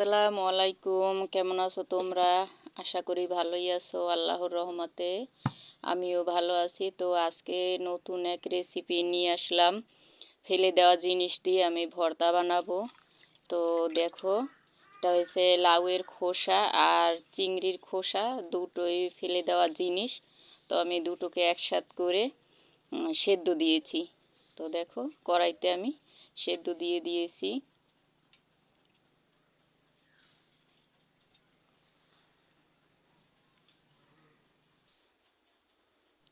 আসসালামু আলাইকুম। কেমন আছো তোমরা? আশা করি ভালোই আছো, আল্লাহর রহমতে। আমিও ভালো আছি। তো আজকে নতুন এক রেসিপি নিয়ে আসলাম। ফেলে দেওয়া জিনিস দিয়ে আমি ভর্তা বানাবো। তো দেখো, এটা হয়েছে লাউয়ের খোসা আর চিংড়ির খোসা, দুটোই ফেলে দেওয়া জিনিস। তো আমি দুটোকে একসাথ করে সেদ্ধ দিয়েছি। তো দেখো, কড়াইতে আমি সেদ্ধ দিয়ে দিয়েছি।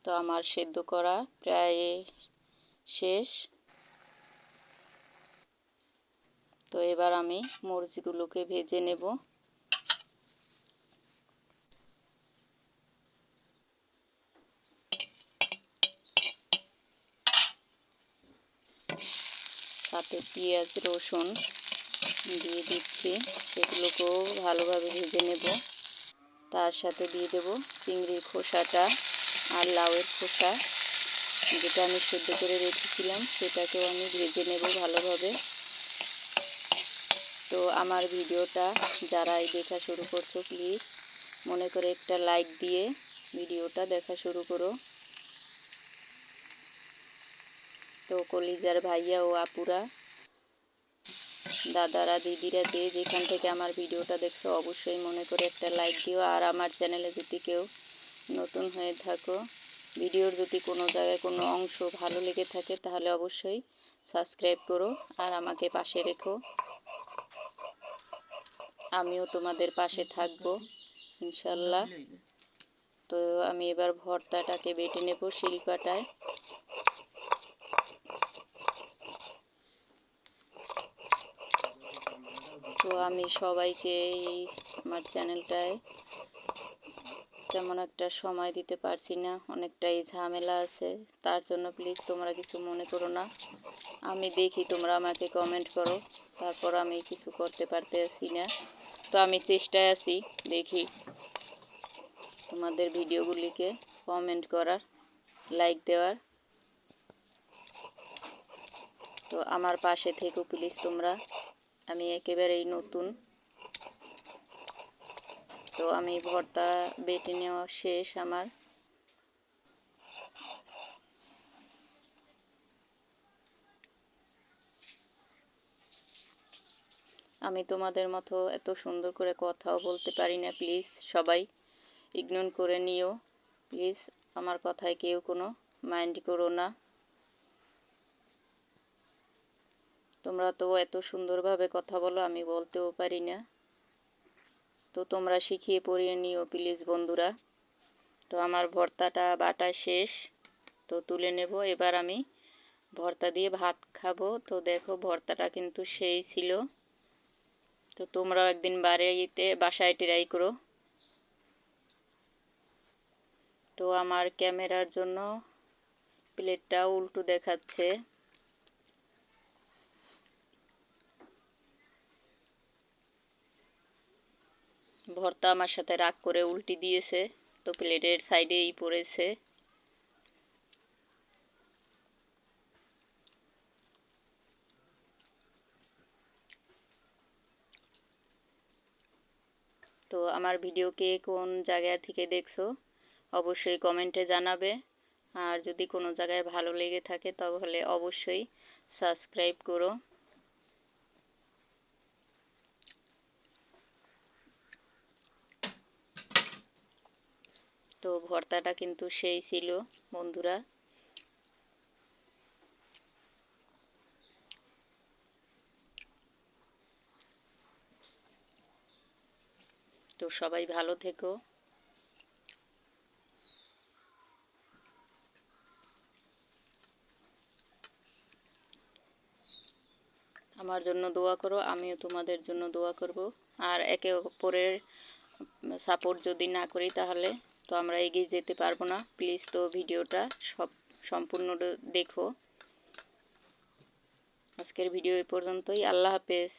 তো আমার সেদ্ধ করা প্রায় শেষ। তো এবার আমি মরিচগুলোকে ভেজে নেব। সাথে পেঁয়াজ, রসুন দিয়ে দিচ্ছি, সেগুলোকেও ভালোভাবে ভেজে নেব। তার সাথে দিয়ে দেব চিংড়ির খোসাটা। আর লাউয়ের খোসা যেটা আমি সেদ্ধ করে রেখেছিলাম, সেটাকেও আমি ভেজে নেব ভালোভাবে। তো আমার ভিডিওটা যারাই দেখা শুরু করছ, প্লিজ মনে করে একটা লাইক দিয়ে ভিডিওটা দেখা শুরু করো। তো কলিজার ভাইয়া ও আপুরা, দাদারা, দিদিরা যে যেখান থেকে আমার ভিডিওটা দেখছ, অবশ্যই মনে করে একটা লাইক দিও। আর আমার চ্যানেলে যদি কেউ নতুন হয়ে থাকো। ভিডিওর যদি কোনো জায়গায় কোনো অংশ ভালো লেগে থাকে, তাহলে অবশ্যই সাবস্ক্রাইব করো আর আমাকে পাশে রেখো। আমিও তোমাদের পাশে থাকব, ইনশাল্লাহ। তো আমি এবার ভর্তাটাকে বেটে নেব শিলপাটায়। তো আমি সবাইকে এই আমার চ্যানেলটায় তেমন একটা সময় দিতে পারছি না, অনেকটাই ঝামেলা আছে, তার জন্য প্লিজ তোমরা কিছু মনে করো না। আমি দেখি তোমরা আমাকে কমেন্ট করো, তারপর আমি কিছু করতে পারতে আছি না। তো আমি চেষ্টায় আছি, দেখি তোমাদের ভিডিওগুলিকে কমেন্ট করার লাইক দেওয়ার। তো আমার পাশে থেকেও প্লিজ তোমরা, আমি একেবারেই নতুন। তো আমি ভর্তা বেটে নেওয়া শেষ আমার। আমি তোমাদের মতো এত সুন্দর করে কথাও বলতে পারি না, প্লিজ সবাই ইগনোর করে নিও। প্লিজ আমার কথায় কেউ কোনো মাইন্ড করো না। তোমরা তো এত সুন্দরভাবে কথা বলো, আমি বলতেও পারি না। তো তোমরা শিখিয়ে পড়িয়ে নিও প্লিজ বন্ধুরা। তো আমার ভর্তাটা বাটা শেষ, তো তুলে নেব। এবার আমি ভর্তা দিয়ে ভাত খাব। তো দেখো ভর্তাটা কিন্তু সেই ছিল। তো তোমরাও একদিন বাড়িতে বাসায় ট্রাই করো। তো আমার ক্যামেরার জন্য প্লেটটা উল্টো দেখাচ্ছে। ভর্তা আমার সাথে রাগ করে উল্টি দিয়েছে, তো প্লেটের সাইডেই পড়েছে। তো আমার ভিডিওকে কোন জায়গা থেকে দেখছ, অবশ্যই কমেন্টে জানাবে। আর যদি কোনো জায়গায় ভালো লেগে থাকে, তাহলে অবশ্যই সাবস্ক্রাইব করো। তো ভর্তাটা কিন্তু সেই ছিল, বন্ধুরা। তো সবাই ভালো থেকো। আমার জন্য দোয়া করো, আমিও তোমাদের জন্য দোয়া করব। আর একে অপরের সাপোর্ট যদি না করি তাহলে তো আমরা এগিয়ে যেতে পারব না। প্লিজ তো ভিডিওটা সব সম্পূর্ণ দেখো। আজকের ভিডিও এই পর্যন্তই। আল্লাহ হাফেজ।